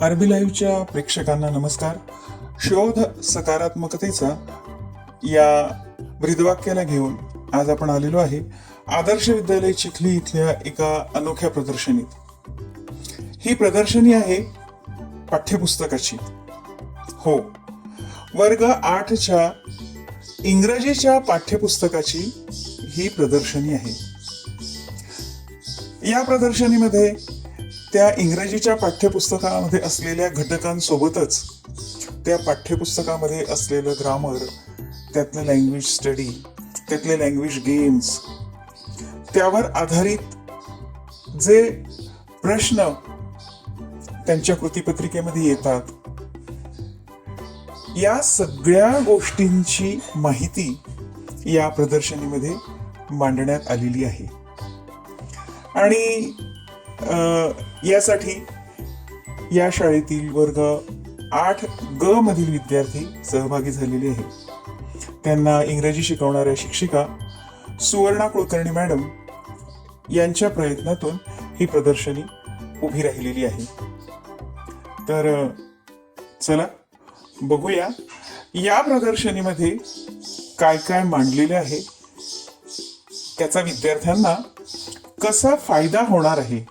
RB लाईव्हच्या प्रेक्षकांना नमस्कार. शोध सकारात्मकतेचा या ब्रीदवाक्याला घेऊन आज आपण आलेलो आहे. आदर्श विद्यालय चिखली इथल्या एका अनोख्या प्रदर्शनीत. ही प्रदर्शनी आहे पाठ्यपुस्तकाची. हो. वर्ग आठच्या इंग्रजीच्या पाठ्यपुस्तकाची ही प्रदर्शनी आहे. या प्रदर्शनीमध्ये त्या इंग्रजीच्या पाठ्यपुस्तकामध्ये असलेल्या घटकांसोबतच त्या पाठ्यपुस्तकामध्ये असलेलं ग्रामर त्यातलं लँग्वेज स्टडी त्यातले लँग्वेज गेम्स त्यावर आधारित जे प्रश्न त्यांच्या कृतीपत्रिकेमध्ये येतात या सगळ्या गोष्टींची माहिती या प्रदर्शनीमध्ये मांडण्यात आलेली आहे. आणि यासाठी या शाळेतील वर्ग आठ ग मधील विद्यार्थी सहभागी झालेले आहेत. त्यांना इंग्रजी शिकवणाऱ्या शिक्षिका सुवर्णा कुलकर्णी मॅडम यांच्या प्रयत्नातून ही प्रदर्शनी उभी राहिलेली आहे. तर चला बघूया या प्रदर्शनीमध्ये काय काय मांडलेले आहे. त्याचा विद्यार्थ्यांना कसा फायदा होणार आहे?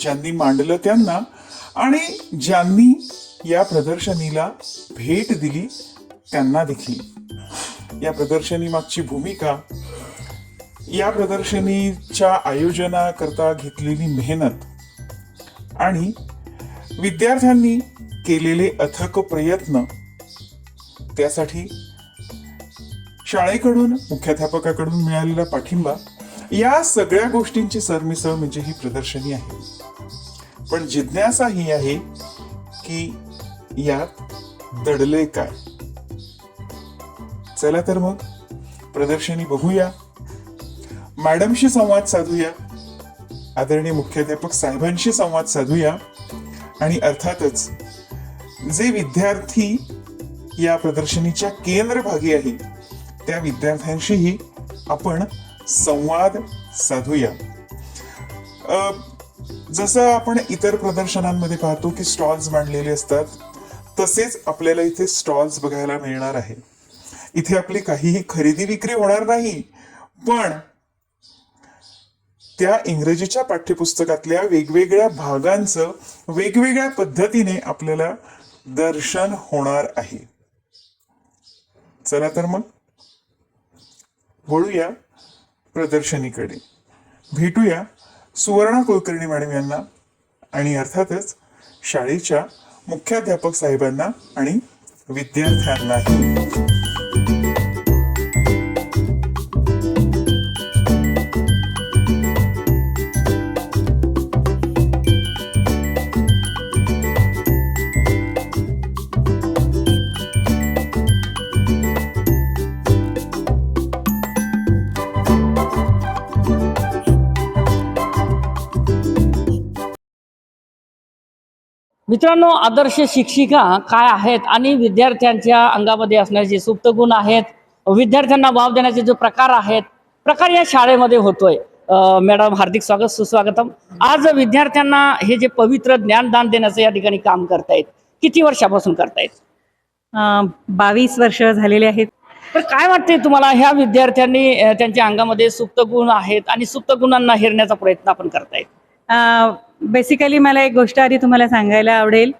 ज्यांनी मांडलं त्यांना आणि ज्यांनी या प्रदर्शनीला भेट दिली त्यांना देखील. या प्रदर्शनी मागची भूमिका या प्रदर्शनीच्या आयोजनाकरता घेतलेली मेहनत आणि विद्यार्थ्यांनी केलेले अथक प्रयत्न त्यासाठी शाळेकडून मुख्याध्यापकाकडून मिळालेला पाठिंबा या सगळ्या गोष्टींची सरमिसळ म्हणजे ही प्रदर्शनी आहे. पण जिज्ञासा ही आहे की यात दडले काय? चला तर मग प्रदर्शनी बघूया. मॅडमशी संवाद साधूया. आदरणीय मुख्याध्यापक साहेबांशी संवाद साधूया. आणि अर्थातच जे विद्यार्थी या प्रदर्शनीच्या केंद्रभागी आहे त्या विद्यार्थ्यांशीही आपण संवाद साधूया. जसं आपण इतर प्रदर्शनांमध्ये पाहतो की स्टॉल्स मांडलेले असतात तसेच आपल्याला इथे स्टॉल्स बघायला मिळणार आहे. इथे आपली काहीही खरेदी विक्री होणार नाही पण त्या इंग्रजीच्या पाठ्यपुस्तकातल्या वेगवेगळ्या भागांचं वेगवेगळ्या पद्धतीने आपल्याला दर्शन होणार आहे. चला तर मग वळूया प्रदर्शनीकडे. भेटूया सुवर्णा कुलकर्णी मॅडम यांना आणि अर्थातच शाळेच्या मुख्याध्यापक साहेबांना आणि विद्यार्थ्यांनाही. मित्रांनो आदर्श शिक्षिका काय आहेत आणि विद्यार्थ्यांच्या अंगामध्ये असणारे सुप्त गुण आहेत विद्यार्थ्यांना वाव देण्याचे जो प्रकार आहेत प्रकार या शाळेमध्ये होतोय. मॅडम हार्दिक स्वागत सुस्वागतम. आज विद्यार्थ्यांना हे जे पवित्र ज्ञानदान देण्याचं या ठिकाणी काम करतायत किती वर्षापासून करतायत? बावीस वर्ष झालेले आहेत. तर काय वाटतंय तुम्हाला ह्या विद्यार्थ्यांनी त्यांच्या अंगामध्ये सुप्त गुण आहेत आणि सुप्त गुणांना हेरण्याचा प्रयत्न आपण करतायत? बेसिकली मला एक गोष्ट आधी तुम्हाला सांगायला आवडेल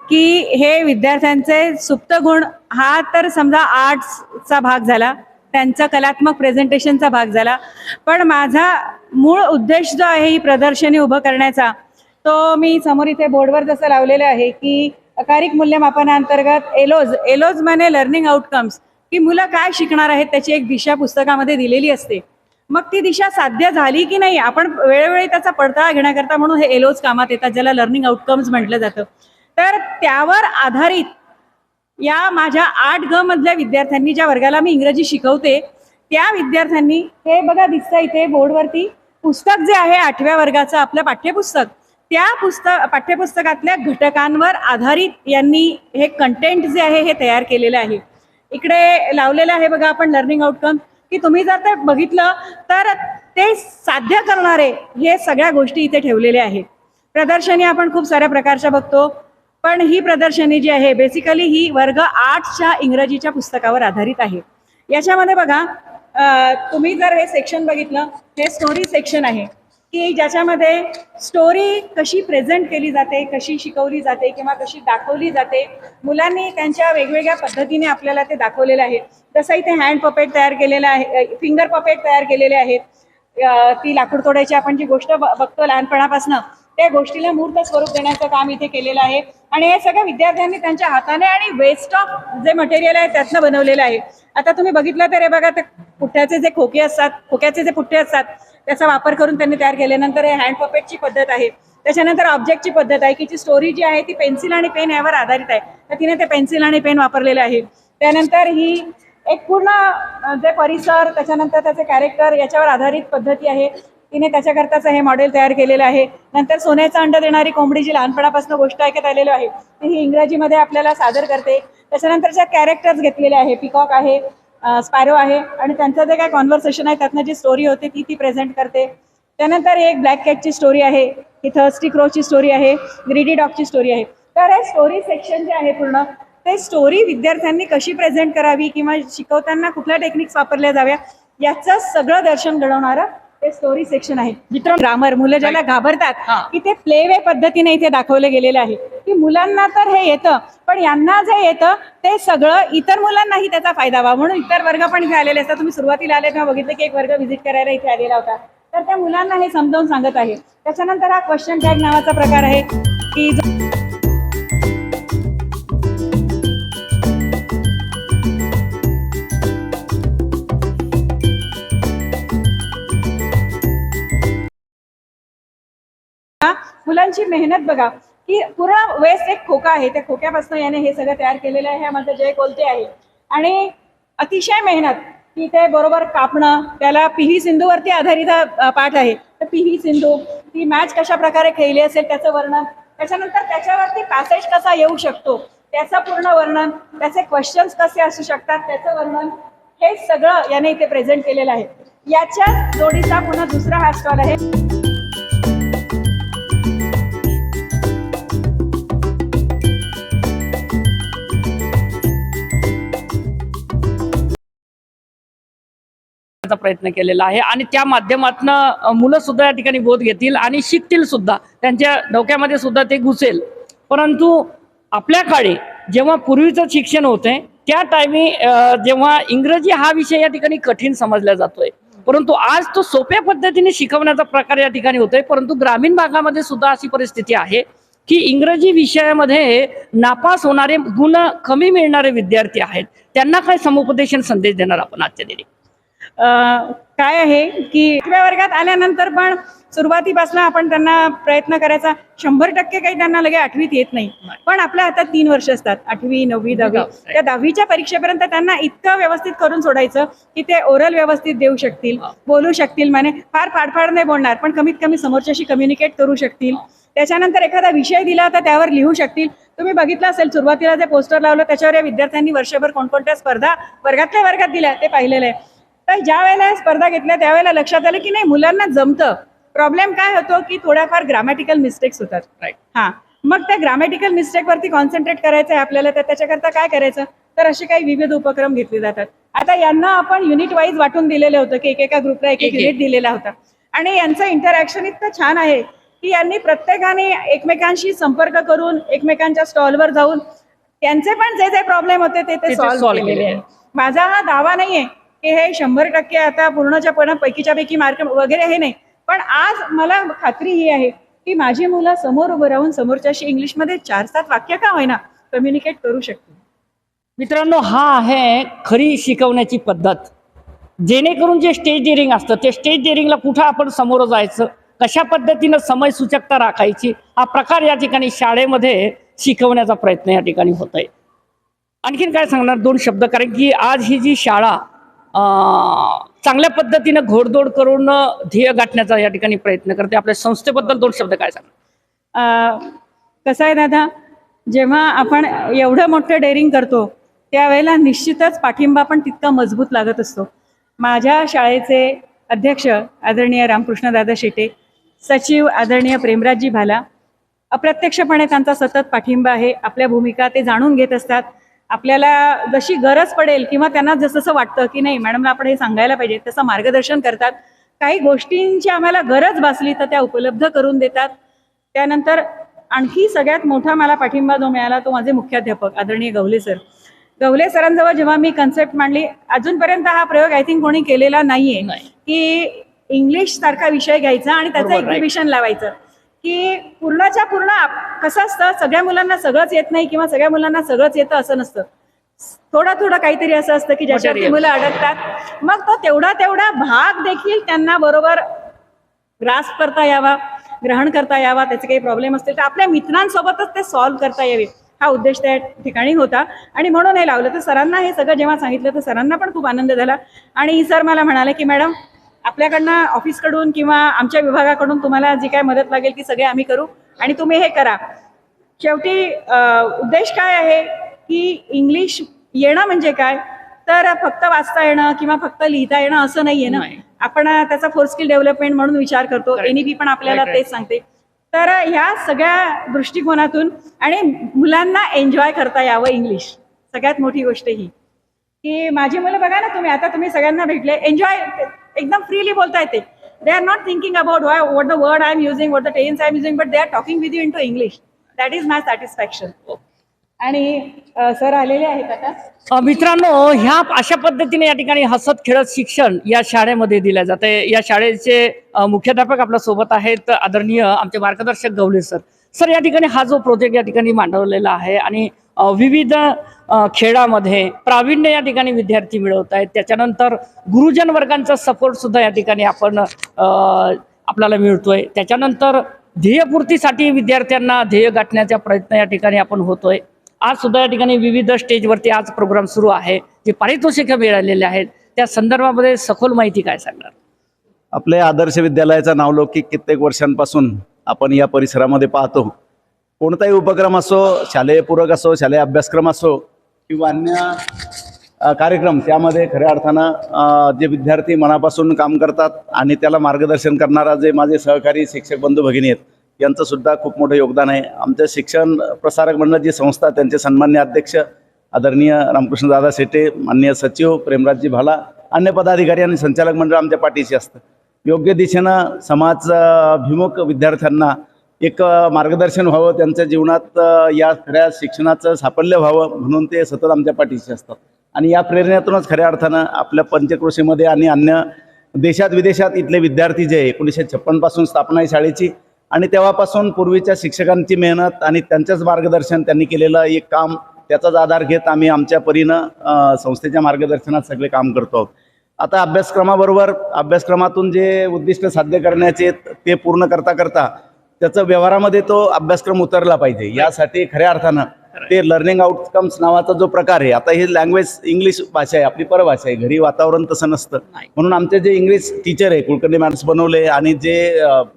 की हे विद्यार्थ्यांचे सुप्त गुण हा तर समजा आर्ट्सचा भाग झाला त्यांचा कलात्मक प्रेझेंटेशनचा भाग झाला पण माझा मूळ उद्देश जो आहे ही प्रदर्शनी उभं करण्याचा तो मी समोर इथे बोर्डवर जसं लावलेलं आहे की अकारिक मूल्यमापनाअंतर्गत एलोज एलोज म्हणे लर्निंग आउटकम्स की मुलं काय शिकणार आहेत त्याची एक दिशा पुस्तकामध्ये दिलेली असते. मग ती दिशा साध्य झाली की नाही? आपण वेळोवेळी त्याचा पडताळा घेण्याकरता म्हणून हे एलोज कामात येतात ज्याला लर्निंग आउटकम्स म्हटलं जातं. तर त्यावर आधारित या माझ्या आठ ग मधल्या विद्यार्थ्यांनी ज्या वर्गाला मी इंग्रजी शिकवते त्या विद्यार्थ्यांनी हे बघा दिसतं इथे बोर्डवरती पुस्तक जे आहे आठव्या वर्गाचं आपलं पाठ्यपुस्तक त्या पुस्तक पाठ्यपुस्तकातल्या घटकांवर आधारित यांनी हे कंटेंट जे आहे हे तयार केलेलं आहे. इकडे लावलेलं आहे बघा आपण लर्निंग आउटकम की तुम्ही जर ते बघितलं तर ते साध्य करणारे हे सगळ्या गोष्टी इथे ठेवलेल्या आहेत. प्रदर्शनी आपण खूप साऱ्या प्रकारच्या बघतो पण ही प्रदर्शनी जी आहे बेसिकली ही वर्ग आठच्या इंग्रजीच्या पुस्तकावर आधारित आहे. याच्यामध्ये बघा तुम्ही जर हे सेक्शन बघितलं हे स्टोरी सेक्शन आहे. की ज्याच्यामध्ये स्टोरी कशी प्रेझेंट केली जाते कशी शिकवली जाते किंवा कशी दाखवली जाते मुलांनी त्यांच्या वेगवेगळ्या पद्धतीने आपल्याला ते दाखवलेलं आहे जसं इथे हँड पपेट तयार केलेलं आहे फिंगर पपेट तयार केलेले आहेत. ती लाकूड तोडायची आपण जी गोष्ट ब- बघतो लहानपणापासून त्या गोष्टीला मूर्त स्वरूप देण्याचं काम इथे केलेलं आहे. आणि हे सगळं विद्यार्थ्यांनी त्यांच्या हाताने आणि वेस्ट ऑफ जे मटेरियल आहे त्यातनं बनवलेलं आहे. आता तुम्ही बघितलं तर हे बघा ते पुठ्याचे जे खोके असतात खोक्याचे जे पुठ्ठे असतात त्याचा वापर करून त्यांनी तयार केल्यानंतर हे हँड पपेटची पद्धत आहे. त्याच्यानंतर ऑब्जेक्टची पद्धत आहे की जी स्टोरी जी आहे ती पेन्सिल आणि पेन यावर आधारित आहे. तर तिने ते पेन्सिल आणि पेन वापरलेलं आहे. त्यानंतर ही एक पूर्ण जे परिसर त्याच्यानंतर त्याचे कॅरेक्टर याच्यावर आधारित पद्धती आहे. तिने त्याच्याकरताचं हे मॉडेल तयार केलेलं आहे. नंतर सोन्याचा अंड देणारी कोंबडी जी लहानपणापासून गोष्ट ऐकत आलेलो आहे ती ही इंग्रजीमध्ये आपल्याला सादर करते. त्याच्यानंतर ज्या कॅरेक्टर्स घेतलेले आहे पिकॉक आहे स्पॅरो आहे आणि त्यांचं जे काय कॉन्व्हर्सेशन आहे त्यातनं जी स्टोरी होते ती ती प्रेझेंट करते. त्यानंतर एक ब्लॅक कॅटची स्टोरी आहे ही थर्स्टी क्रोची स्टोरी आहे ग्रीडी डॉगची स्टोरी आहे. तर हे स्टोरी सेक्शन जे आहे पूर्ण ते स्टोरी विद्यार्थ्यांनी कशी प्रेझेंट करावी किंवा शिकवताना कुठल्या टेक्निक्स वापरल्या जाव्या याचं सगळं दर्शन घडवणारं ते स्टोरी सेक्शन आहे. मित्रांनो ग्रामर मुलं ज्याला घाबरतात. की ते प्ले वे पद्धतीने इथे दाखवलं गेलेलं आहे. की मुलांना तर हे येतं पण यांना जे येतं ते सगळं इतर मुलांनाही त्याचा फायदा व्हावा. म्हणून इतर वर्ग पण इथे आलेले असतात. तुम्ही सुरुवातीला आले तेव्हा बघितलं की एक वर्ग व्हिजिट करायला इथे आलेला होता. तर त्या मुलांना हे समजावून सांगत आहे. त्याच्यानंतर हा क्वेश्चन टॅग नावाचा प्रकार आहे की मुलांची मेहनत बघा. की पूर्ण वेस्ट एक खोका आहे. त्या खोक्यापासून याने हे सगळं तयार केलेलं आहे. हे जय कोलते आहे. आणि अतिशय मेहनत की ते बरोबर कापणं त्याला पिही सिंधूवरती आधारित पाठ आहे. तर पिही सिंधू ती मॅच कशा प्रकारे खेळली असेल त्याचं वर्णन? त्याच्यानंतर त्याच्यावरती पॅसेज कसा येऊ शकतो? त्याचं पूर्ण वर्णन त्याचे क्वेश्चन्स कसे असू शकतात त्याचं वर्णन हे सगळं याने इथे प्रेझेंट केलेलं आहे. याच्या जोडीचा पुन्हा दुसरा हा स्टॉल आहे. करण्याचा प्रयत्न केलेला आहे. आणि त्या माध्यमातून मुलं सुद्धा या ठिकाणी बोध घेतील आणि शिकतील सुद्धा. त्यांच्या डोक्यामध्ये सुद्धा ते घुसेल. परंतु आपल्या काळी जेव्हा पूर्वीचं शिक्षण होते त्या टायमी जेव्हा इंग्रजी हा विषय या ठिकाणी कठीण समजला जातोय. परंतु आज तो सोप्या पद्धतीने शिकवण्याचा प्रकार या ठिकाणी होतोय. परंतु ग्रामीण भागामध्ये सुद्धा अशी परिस्थिती आहे की इंग्रजी विषयामध्ये नापास होणारे गुण कमी मिळणारे विद्यार्थी आहेत. त्यांना काय समुपदेशन संदेश देणार आपण आजच्या दिनी. काय आहे की आठव्या वर्गात आल्यानंतर पण सुरुवातीपासून आपण त्यांना प्रयत्न करायचा. शंभर टक्के काही त्यांना लगे आठवीत येत नाही. पण आपल्या हातात तीन वर्ष असतात. आठवी नववी दहावी. त्या दहावीच्या परीक्षेपर्यंत त्यांना इतकं व्यवस्थित करून सोडायचं की ते ओरल व्यवस्थित देऊ शकतील. बोलू शकतील माने फार फाडफाड नाही बोलणार पण कमीत कमी समोरच्याशी कम्युनिकेट करू शकतील. त्याच्यानंतर एखादा विषय दिला तर त्यावर लिहू शकतील. तुम्ही बघितलं असेल सुरुवातीला जे पोस्टर लावलं त्याच्यावर या विद्यार्थ्यांनी वर्षभर कोणकोणत्या स्पर्धा वर्गातल्या वर्गात दिल्या ते पाहिलेलं आहे. तर ज्या वेळेला स्पर्धा घेतल्या त्यावेळेला लक्षात आलं की नाही मुलांना जमतं. प्रॉब्लेम काय होतो की थोड्याफार ग्रामॅटिकल मिस्टेक्स होतात. Right. हा. मग त्या ग्रामॅटिकल मिस्टेक वरती कॉन्सन्ट्रेट करायचं आहे आपल्याला तर त्याच्याकरता काय करायचं? तर असे काही विविध उपक्रम घेतले जातात. आता यांना आपण युनिट वाईज वाटून दिलेले होतं की एकेका ग्रुपला एक एक. युनिट दिलेला होता. आणि यांचं इंटरॅक्शन इतकं छान आहे की यांनी प्रत्येकाने एकमेकांशी संपर्क करून एकमेकांच्या स्टॉलवर जाऊन त्यांचे पण जे जे प्रॉब्लेम होते ते ते सॉल्व्ह केलेले केलेले आहे माझा हा दावा नाहीये की हे शंभर टक्के आता पूर्णच्या पैकीच्या पैकी मार्क वगैरे हे नाही. पण आज मला खात्री ही आहे की माझी मुलं समोर उभं राहून समोरच्याशी इंग्लिशमध्ये चार सात वाक्य का होईना कम्युनिकेट करू शकते मित्रांनो हा आहे खरी शिकवण्याची पद्धत. जेणेकरून जे स्टेज डेअरिंग असतं ते स्टेज डेअरिंगला कुठं आपण समोर जायचं कशा पद्धतीनं समय सूचकता राखायची हा प्रकार या ठिकाणी शाळेमध्ये शिकवण्याचा प्रयत्न या ठिकाणी होत आहे आणखीन काय सांगणार? दोन शब्द कारण की आज ही जी शाळा चांगल्या पद्धतीनं घोडदोड करून ध्येय गाठण्याचा या ठिकाणी प्रयत्न करते. आपल्या संस्थेबद्दल दोन शब्द काय सांग? कसं आहे दादा जेव्हा आपण एवढं मोठं डेअरिंग करतो त्यावेळेला निश्चितच पाठिंबा पण तितका मजबूत लागत असतो. माझ्या शाळेचे अध्यक्ष आदरणीय रामकृष्णदादा शेटे सचिव आदरणीय प्रेमराजजी भाला अप्रत्यक्षपणे त्यांचा सतत पाठिंबा आहे. आपल्या भूमिका ते जाणून घेत असतात. आपल्याला जशी गरज पडेल किंवा त्यांना जसं जसं वाटतं की नाही मॅडमला आपण हे सांगायला पाहिजे तसं मार्गदर्शन करतात काही गोष्टींची आम्हाला गरज भासली तर त्या उपलब्ध करून देतात त्यानंतर आणखी सगळ्यात मोठा मला पाठिंबा जो मिळाला तो माझे मुख्याध्यापक आदरणीय गवले सर गवले सरांजवळ जेव्हा मी कन्सेप्ट मांडली अजूनपर्यंत हा प्रयोग आय थिंक कोणी केलेला नाहीये नाही. की इंग्लिश सारखा विषय घ्यायचा आणि त्याचं. एक्झिबिशन लावायचं की पूर्णच्या पूर्ण कसं असतं सगळ्या मुलांना सगळंच येत नाही किंवा सगळ्या मुलांना सगळंच येतं असं नसतं. थोडं थोडं काहीतरी असं असतं की ज्याच्यावरती. मुलं अडकतात. मग तो तेवढा तेवढा भाग देखील त्यांना बरोबर ग्रास्प करता यावा ग्रहण करता यावा त्याचे काही प्रॉब्लेम असतील तर आपल्या मित्रांसोबतच ते सॉल्व्ह करता यावे. हा उद्देश त्या ठिकाणी होता. आणि म्हणून हे लावलं. तर सरांना हे सगळं जेव्हा सांगितलं तर सरांना पण खूप आनंद झाला. आणि सर मला म्हणाले की मॅडम आपल्याकडनं ऑफिसकडून किंवा आमच्या विभागाकडून तुम्हाला जी काय मदत लागेल ती सगळे आम्ही करू आणि तुम्ही हे करा. शेवटी उद्देश काय आहे की इंग्लिश येणं म्हणजे काय? तर फक्त वाचता येणं किंवा फक्त लिहिता येणं असं नाहीये ना. आपण त्याचा फोर स्किल डेव्हलपमेंट म्हणून विचार करतो. एनईपी पण आपल्याला. तेच सांगते. तर ह्या सगळ्या दृष्टिकोनातून आणि मुलांना एन्जॉय करता यावं इंग्लिश. सगळ्यात मोठी गोष्ट ही. की माझी मुलं बघा ना तुम्ही आता तुम्ही सगळ्यांना भेटले. एन्जॉय एकदम फ्रीली बोलता येते they are not thinking about why what the word I am using what the tense I am using but they are talking with you in to English that is my satisfaction आणि sir आलेले आहेत आता. मित्रांनो ह्या अशा पद्धतीने या ठिकाणी हसत खेळत शिक्षण या शाळेमध्ये दिलं जाते. या शाळेचे मुख्याध्यापक आपल्यासोबत आहेत आदरणीय आमचे मार्गदर्शक गवले सर. सर या ठिकाणी हा जो प्रोजेक्ट या ठिकाणी मांडवलेला आहे आणि विविध खेळामध्ये प्रावीण्य या ठिकाणी विद्यार्थी मिळवत आहेत. त्याच्यानंतर गुरुजन वर्गांचा सपोर्ट सुद्धा या ठिकाणी आपण आपल्याला मिळतोय. त्याच्यानंतर ध्येयपूर्तीसाठी विद्यार्थ्यांना ध्येय गाठण्याचा प्रयत्न या ठिकाणी आपण होतोय. आज सुद्धा या ठिकाणी विविध स्टेजवरती आज प्रोग्राम सुरू आहे जे पारितोषिक मिळालेले आहेत. त्या संदर्भामध्ये सखोल माहिती काय सांगणार? आपल्या आदर्श विद्यालयाचा नावलौकिक कित्येक वर्षांपासून आपण या परिसरामध्ये पाहतो. कोणताही उपक्रम असो शालेय पूरक असो शालेय अभ्यासक्रम असो किंवा अन्य कार्यक्रम त्यामध्ये खऱ्या अर्थानं जे विद्यार्थी मनापासून काम करतात आणि त्याला मार्गदर्शन करणारा जे माझे सहकारी शिक्षक बंधू भगिनी आहेत यांचंसुद्धा खूप मोठं योगदान आहे. आमच्या शिक्षण प्रसारक मंडळ जी संस्था त्यांचे सन्मान्य अध्यक्ष आदरणीय रामकृष्णदादा शेटे माननीय सचिव प्रेमराजजी भाला अन्य पदाधिकारी आणि संचालक मंडळ आमच्या पाठीशी असतं. योग्य दिशेनं समाज विद्यार्थ्यांना एक मार्गदर्शन व्हावं त्यांच्या जीवनात या खऱ्या शिक्षणाचं साफल्य व्हावं म्हणून ते सतत आमच्या पाठीशी असतात. आणि या प्रेरणेतूनच खऱ्या अर्थानं आपल्या पंचक्रोशीमध्ये आणि अन्य देशात विदेशात इथले विद्यार्थी जे एकोणीसशे छप्पनपासून स्थापना आहे शाळेची आणि तेव्हापासून पूर्वीच्या शिक्षकांची मेहनत आणि त्यांचंच मार्गदर्शन त्यांनी केलेलं एक काम त्याचाच आधार घेत आम्ही आमच्या परीनं संस्थेच्या मार्गदर्शनात सगळे काम करतो आहोत. आता अभ्यासक्रमाबरोबर अभ्यासक्रमातून जे उद्दिष्ट साध्य करण्याचे ते पूर्ण करता करता त्याचं व्यवहारामध्ये तो अभ्यासक्रम उतरला पाहिजे. यासाठी खऱ्या अर्थानं ते लर्निंग आउटकम्स नावाचा जो प्रकार आहे आता ही लँग्वेज इंग्लिश भाषा आहे आपली परभाषा आहे. घरी वातावरण तसं नसतं. म्हणून आमचे जे इंग्लिश टीचर आहे कुलकर्णी मॅथ्स बनवले आणि जे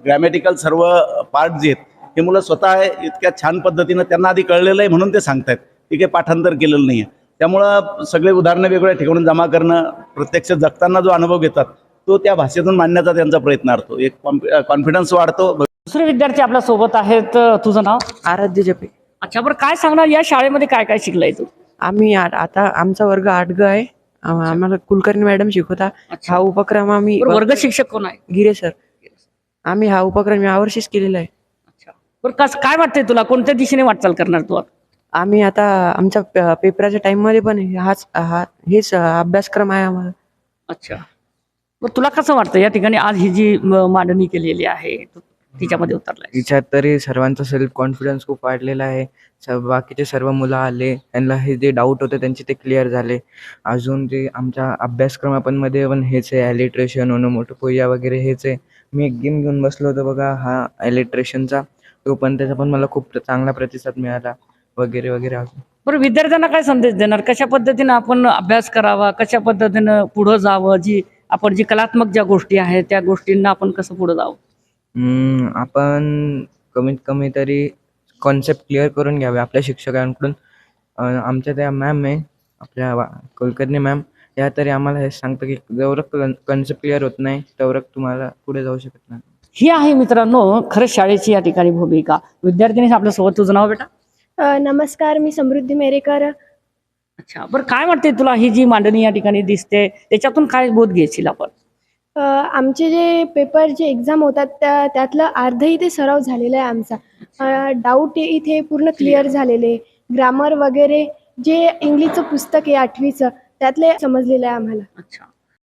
ग्रॅमॅटिकल सर्व पार्ट जे आहेत हे मुलं स्वतः इतक्या छान पद्धतीनं त्यांना आधी कळलेलं आहे म्हणून ते सांगतायत. की काही पाठांतर केलेलं नाही आहे त्यामुळं सगळे उदाहरणं वेगवेगळ्या ठिकाणून जमा करणं प्रत्यक्ष जगताना जो अनुभव घेतात तो त्या भाषेतून मांडण्याचा त्यांचा प्रयत्न असतो. एक कॉन्फिडन्स वाढतो. दुसरे विद्यार्थी आपल्यासोबत आहेत. तुझं नाव? आराध्य जपे. अच्छा बरं काय सांगणार? या शाळेमध्ये काय काय शिकलाय तू? आम्ही आता आमचा वर्ग आठ ग आहे. आम- आम्हाला कुलकर्णी मॅडम शिकवता. हा उपक्रम आम्ही वर्ग शिक्षक कोण आहे? गिरे सर. आम्ही हा उपक्रम यावर्षीच केलेला आहे. अच्छा. बरं कस काय वाटतंय तुला? कोणत्या दिशेने वाटचाल करणार तू आता? आम्ही आता आमच्या पेपराच्या टाइममध्ये पण हाच हा हेच अभ्यासक्रम आहे आम्हाला. अच्छा. बरं तुला कसं वाटतं? या ठिकाणी आज ही जी मांडणी केलेली आहे तिच्यामध्ये उतरलाय तिच्यात तरी सर्वांचा सेल्फ कॉन्फिडन्स खूप वाढलेला आहे. बाकीचे सर्व मुलं आले त्यांना हे जे डाऊट होते त्यांचे ते क्लिअर झाले. अजून जे आमच्या अभ्यासक्रमामध्ये पण हेच आहे ॲलिट्रेशन ओनोमोटोपोया वगैरे हेच आहे. मी एक गेम घेऊन बसलो होतो बघा हा ॲलिट्रेशनचा तो पण त्याचा पण मला खूप चांगला प्रतिसाद मिळाला. वगैरे वगैरे अजून? बरं विद्यार्थ्यांना काय संदेश देणार? कशा पद्धतीनं आपण अभ्यास करावा? कशा पद्धतीनं पुढं जावं? जी आपण जी कलात्मक ज्या गोष्टी आहेत त्या गोष्टींना आपण कसं पुढं जावं? हम्म, आपण कमीत कमी तरी कॉन्सेप्ट क्लिअर करून घ्यावे आपल्या शिक्षकांकडून. अं, आमच्या त्या मॅम आहे आपल्या वा- कुलकर्णी मॅम या तरी आम्हाला हे सांगतं की जेवढं कॉन्सेप्ट क्लिअर होत नाही तेवढं तुम्हाला पुढे जाऊ शकत नाही. ही आहे मित्रांनो खरंच शाळेची या ठिकाणी भूमिका. विद्यार्थिनी आपल्यासोबत तुझं नाव बेटा? अ, नमस्कार मी समृद्धी मेरेकर. अच्छा बरं काय वाटते तुला ही जी मांडणी या ठिकाणी दिसते? त्याच्यातून काय बोध घ्यायची आपण? अ, आमचे जे पेपर जे एक्झाम होतात त्या त्यातलं अर्ध इथे सराव झालेला आहे आमचा. डाऊट इथे पूर्ण क्लिअर झालेले. ग्रामर वगैरे जे इंग्लिशचं पुस्तक आहे आठवीचं त्यातले समजलेलं आहे आम्हाला. अच्छा.